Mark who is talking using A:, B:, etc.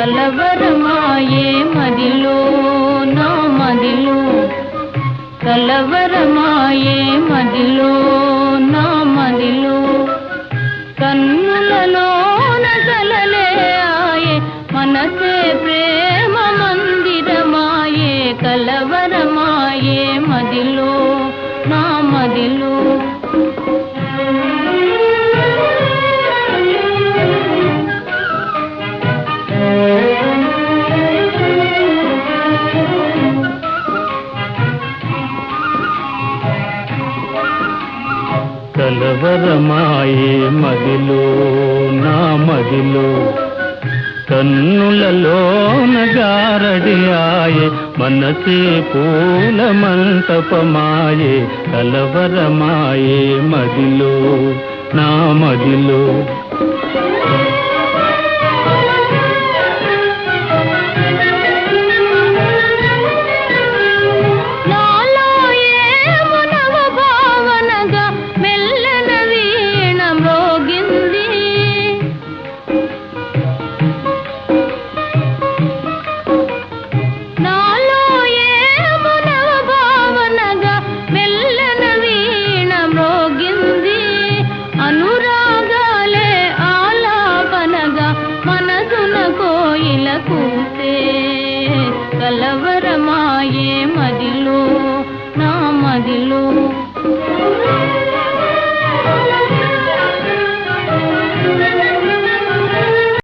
A: కలవరమాయే మదిలో నా మదిలో. కలవరమాయే మదిలో నా మదిలో. కన్నులలో నగలలే ఆయే మనసే ప్రేమ మందిరమాయే. కలవరమాయే మదిలో నా మదిలో.
B: కలవరమాయే మదిలో నా మదిలో. కన్నులలోన గారడియాయే మనసే పూల మంటపమాయే కలవరమాయే మదిలో నా మదిలో.
A: പൂത്തേ കലവരമായേ